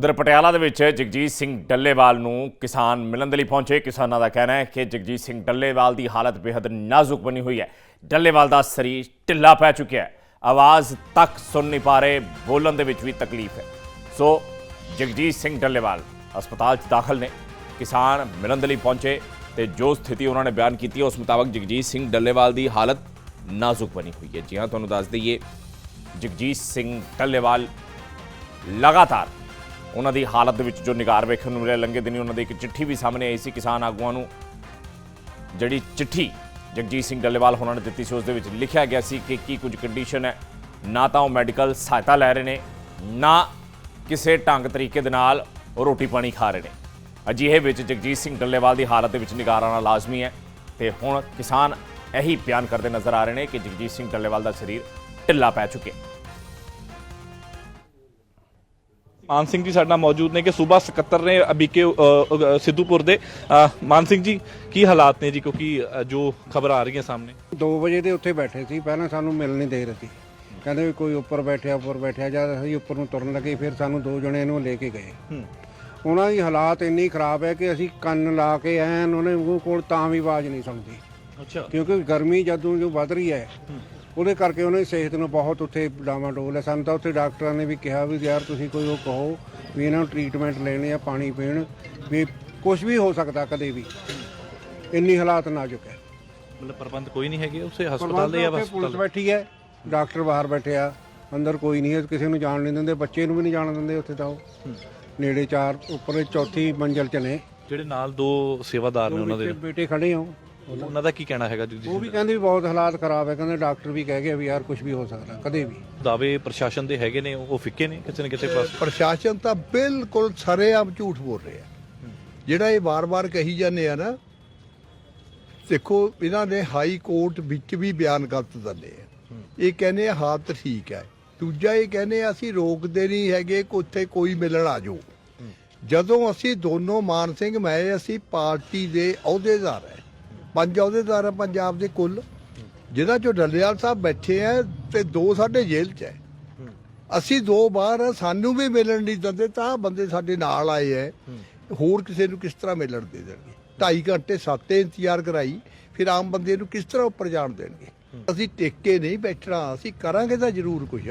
ਉਧਰ ਪਟਿਆਲਾ ਦੇ ਵਿੱਚ ਜਗਜੀਤ ਸਿੰਘ ਡੱਲੇਵਾਲ ਨੂੰ ਕਿਸਾਨ ਮਿਲਣ ਦੇ ਲਈ ਪਹੁੰਚੇ। ਕਿਸਾਨਾਂ ਦਾ ਕਹਿਣਾ ਹੈ ਕਿ ਜਗਜੀਤ ਸਿੰਘ ਡੱਲੇਵਾਲ ਦੀ ਹਾਲਤ ਬੇहद ਨਾਜ਼ੁਕ ਬਣੀ ਹੋਈ ਹੈ। ਡੱਲੇਵਾਲ ਦਾ ਸਰੀਰ ਢਿੱਲਾ ਪੈ ਚੁੱਕਿਆ ਹੈ। ਆਵਾਜ਼ ਤੱਕ ਸੁਣ ਨਹੀਂ ਪਾ ਰਹੇ, ਬੋਲਣ ਦੇ ਵਿੱਚ ਵੀ ਤਕਲੀਫ ਹੈ। ਸੋ ਜਗਜੀਤ ਸਿੰਘ ਡੱਲੇਵਾਲ ਹਸਪਤਾਲ 'ਚ ਦਾਖਲ ਨੇ। ਕਿਸਾਨ ਮਿਲਣ ਦੇ ਲਈ ਪਹੁੰਚੇ ਤੇ ਜੋ ਸਥਿਤੀ ਉਹਨਾਂ ਨੇ ਬਿਆਨ ਕੀਤੀ ਉਸ ਮੁਤਾਬਕ ਜਗਜੀਤ ਸਿੰਘ ਡੱਲੇਵਾਲ ਦੀ ਹਾਲਤ ਨਾਜ਼ੁਕ ਬਣੀ ਹੋਈ ਹੈ। ਜੀ ਹਾਂ, ਤੁਹਾਨੂੰ ਦੱਸ ਦਈਏ, ਜਗਜੀਤ ਸਿੰਘ ਡੱਲੇਵਾਲ ਲਗਾਤਾਰ ਉਹਨਾਂ ਦੀ ਹਾਲਤ ਦੇ ਵਿੱਚ ਜੋ ਨਿਗਾਰ ਵੇਖਣ ਨੂੰ ਮਿਲਿਆ, ਲੰਘੇ ਦਿਨੀ ਉਹਨਾਂ ਦੀ ਇੱਕ ਚਿੱਠੀ ਵੀ ਸਾਹਮਣੇ ਆਈ ਸੀ ਕਿਸਾਨ ਆਗੂਆਂ ਨੂੰ। ਜਿਹੜੀ ਚਿੱਠੀ ਜਗਜੀਤ ਸਿੰਘ ਡੱਲੇਵਾਲ ਹੋਣਾ ਨੇ ਦਿੱਤੀ ਸੀ, ਉਸ ਦੇ ਵਿੱਚ ਲਿਖਿਆ ਗਿਆ ਸੀ ਕਿ ਕੀ ਕੁਝ ਕੰਡੀਸ਼ਨ ਹੈ। ਨਾ ਤਾਂ ਉਹ ਮੈਡੀਕਲ ਸਹਾਇਤਾ ਲੈ ਰਹੇ ਨੇ, ਨਾ ਕਿਸੇ ਢੰਗ ਤਰੀਕੇ ਦੇ ਨਾਲ ਰੋਟੀ ਪਾਣੀ ਖਾ ਰਹੇ ਨੇ। ਅਜਿਹੇ ਵਿੱਚ ਜਗਜੀਤ ਸਿੰਘ ਡੱਲੇਵਾਲ ਦੀ ਹਾਲਤ ਦੇ ਵਿੱਚ ਨਿਗਾਰ ਆਉਣਾ ਲਾਜ਼ਮੀ ਹੈ ਤੇ ਹੁਣ ਕਿਸਾਨ ਇਹੀ ਬਿਆਨ ਕਰਦੇ ਨਜ਼ਰ ਆ ਰਹੇ ਨੇ ਕਿ ਜਗਜੀਤ ਸਿੰਘ ਡੱਲੇਵਾਲ ਦਾ ਸਰੀਰ ਢਿੱਲਾ ਪੈ ਚੁੱਕਿਆ ਮਾਨ ਸਿੰਘ ਜੀ ਸਾਡੇ ਨਾਲ ਮੌਜੂਦ ਨੇ ਕਿ ਸੂਬਾ ਸਕੱਤਰ ਨੇ ਬੀਕੇ ਅ, ਸਿੱਧੂਪੁਰ ਦੇ। ਮਾਨ ਸਿੰਘ ਜੀ ਕੀ ਹਾਲਾਤ ਨੇ ਜੀ? ਕਿਉਂਕਿ ਜੋ ਖਬਰ ਆ ਰਹੀਆਂ ਸਾਹਮਣੇ। 2 ਵਜੇ ਦੇ ਉੱਥੇ ਬੈਠੇ ਸੀ। ਪਹਿਲਾਂ ਸਾਨੂੰ ਮਿਲ ਨਹੀਂ ਦੇ ਰਹੇ ਸੀ। ਕਹਿੰਦੇ ਵੀ ਕੋਈ ਉੱਪਰ ਬੈਠਿਆ ਉੱਪਰ ਬੈਠਿਆ ਜਦ ਅਸੀਂ ਉੱਪਰ ਨੂੰ ਤੁਰਨ ਲੱਗੇ ਫਿਰ ਸਾਨੂੰ ਦੋ ਜਣੇ ਇਹਨੂੰ ਲੈ ਕੇ ਗਏ। ਉਹਨਾਂ ਦੀ ਹਾਲਾਤ ਇੰਨੀ ਖਰਾਬ ਹੈ ਕਿ ਅਸੀਂ ਕੰਨ ਲਾ ਕੇ ਐਨ ਉਹਨੇ ਮੂੰਹ ਕੋਲ ਤਾਂ ਵੀ ਆਵਾਜ਼ ਨਹੀਂ ਸੁਣਦੀ। ਅੱਛਾ। ਕਿਉਂਕਿ ਗਰਮੀ ਜਦੋਂ ਜੋ ਵੱਧ ਰਹੀ ਹੈ। ਉਹਦੇ ਕਰਕੇ ਉਹਨਾਂ ਦੀ ਸਿਹਤ ਨੂੰ ਬਹੁਤ ਉੱਥੇ ਡਾਮਾਡੋਲ ਹੈ। ਸਾਨੂੰ ਤਾਂ ਉੱਥੇ ਡਾਕਟਰਾਂ ਨੇ ਵੀ ਕਿਹਾ ਵੀ ਯਾਰ ਤੁਸੀਂ ਕੋਈ ਉਹ ਕਹੋ ਵੀ ਇਹਨਾਂ ਨੂੰ ਟ੍ਰੀਟਮੈਂਟ ਲੈਣੇ ਆ ਪਾਣੀ ਪੀਣ ਵੀ ਕੁਝ ਵੀ ਹੋ ਸਕਦਾ ਕਦੇ ਵੀ। ਇੰਨੀ ਹਾਲਾਤ ਨਾਜ਼ੁਕ ਹੈ। ਮਤਲਬ ਪ੍ਰਬੰਧ ਕੋਈ ਨਹੀਂ ਹੈਗੇ ਉਸੇ ਹਸਪਤਾਲ ਦੇ ਜਾਂ ਉੱਥੇ ਪੁਲਿਸ ਬੈਠੀ ਹੈ ਡਾਕਟਰ ਬਾਹਰ ਬੈਠੇ ਆ ਅੰਦਰ ਕੋਈ ਨਹੀਂ ਹੈ ਕਿਸੇ ਨੂੰ ਜਾਣ ਨਹੀਂ ਦਿੰਦੇ ਬੱਚੇ ਨੂੰ ਵੀ ਨਹੀਂ ਜਾਣ ਦਿੰਦੇ ਉੱਥੇ ਤਾਂ ਉਹ। ਨੇੜੇ ਚਾਰ ਉੱਪਰ ਚੌਥੀ ਮੰਜ਼ਲ 'ਚ ਨੇ। ਜਿਹੜੇ ਨਾਲ ਦੋ ਸੇਵਾਦਾਰ ਨੇ ਉਹਨਾਂ ਦੇ। ਬੇਟੇ ਖੜੇ ਹੋ ਉਹਨਾਂ ਦਾ ਕੀ ਕਹਿਣਾ ਹੈਗਾ ਜੀ ਉਹ ਵੀ ਕਹਿੰਦੇ ਵੀ ਬਹੁਤ ਹਾਲਾਤ ਖਰਾਬ ਹੈ ਕਹਿੰਦੇ ਡਾਕਟਰ ਵੀ ਕਹਿ ਗਏ ਵੀ ਯਾਰ ਕੁਝ ਵੀ ਹੋ ਸਕਦਾ ਕਦੇ ਵੀ। ਦਾਅਵੇ ਪ੍ਰਸ਼ਾਸਨ ਦੇ ਹੈਗੇ ਨੇ ਉਹ ਫਿੱਕੇ ਨੇ ਕਿਸੇ ਨਾ ਕਿਸੇ ਪਾਸ? ਪ੍ਰਸ਼ਾਸਨ ਤਾਂ ਬਿਲਕੁਲ ਸਰੇਆਮ ਝੂਠ ਬੋਲ ਰਿਹਾ। ਜਿਹੜਾ ਇਹ ਵਾਰ-ਵਾਰ ਕਹੀ ਜਾਂਦੇ ਆ ਨਾ ਦੇਖੋ ਇਹਨਾਂ ਨੇ ਹਾਈ ਕੋਰਟ ਵਿੱਚ ਵੀ ਬਿਆਨ ਗਲਤ ਦਿੰਦੇ ਆ। ਇਹ ਕਹਿੰਦੇ ਆ ਹਾਲਤ ਠੀਕ ਹੈ। ਦੂਜਾ ਇਹ ਕਹਿੰਦੇ ਆ ਅਸੀਂ ਰੋਕਦੇ ਨਹੀਂ ਹੈਗੇ ਕਿ ਉੱਥੇ ਕੋਈ ਮਿਲਣ ਆ ਜਾਓ। ਜਦੋਂ ਅਸੀਂ ਦੋਨੋਂ ਮਾਨ ਸਿੰਘ ਮੈਂ ਅਸੀਂ ਪਾਰਟੀ ਦੇ ਅਹੁਦੇਦਾਰ ਹੈ। ਪੰਜ ਅਹੁਦੇਦਾਰ ਆ ਪੰਜਾਬ ਦੇ ਕੁੱਲ ਜਿਹਨਾਂ ਚੋਂ ਡੱਲੇਵਾਲ ਸਾਹਿਬ ਬੈਠੇ ਆ ਤੇ ਦੋ ਸਾਡੇ ਜੇਲ੍ਹ 'ਚ ਹੈ ਅਸੀਂ ਦੋ ਬਾਹਰ ਆ, ਸਾਨੂੰ ਵੀ ਮਿਲਣ ਨਹੀਂ ਦਿੰਦੇ ਤਾਂ ਬੰਦੇ ਸਾਡੇ ਨਾਲ ਆਏ ਐ ਹੋਰ ਕਿਸੇ ਨੂੰ ਕਿਸ ਤਰ੍ਹਾਂ ਮਿਲਣ ਦੇ ਦੇਣਗੇ? 2.5 ਘੰਟੇ ਸਾਤੇ ਇੰਤਜ਼ਾਰ ਕਰਾਈ ਫਿਰ ਆਮ ਬੰਦੇ ਨੂੰ ਕਿਸ ਤਰ੍ਹਾਂ ਉੱਪਰ ਜਾਣ ਦੇਣਗੇ? ਅਸੀਂ ਟੇਕੇ ਨਹੀਂ ਬੈਠਣਾ ਅਸੀਂ ਕਰਾਂਗੇ ਤਾਂ ਜ਼ਰੂਰ ਕੁਝ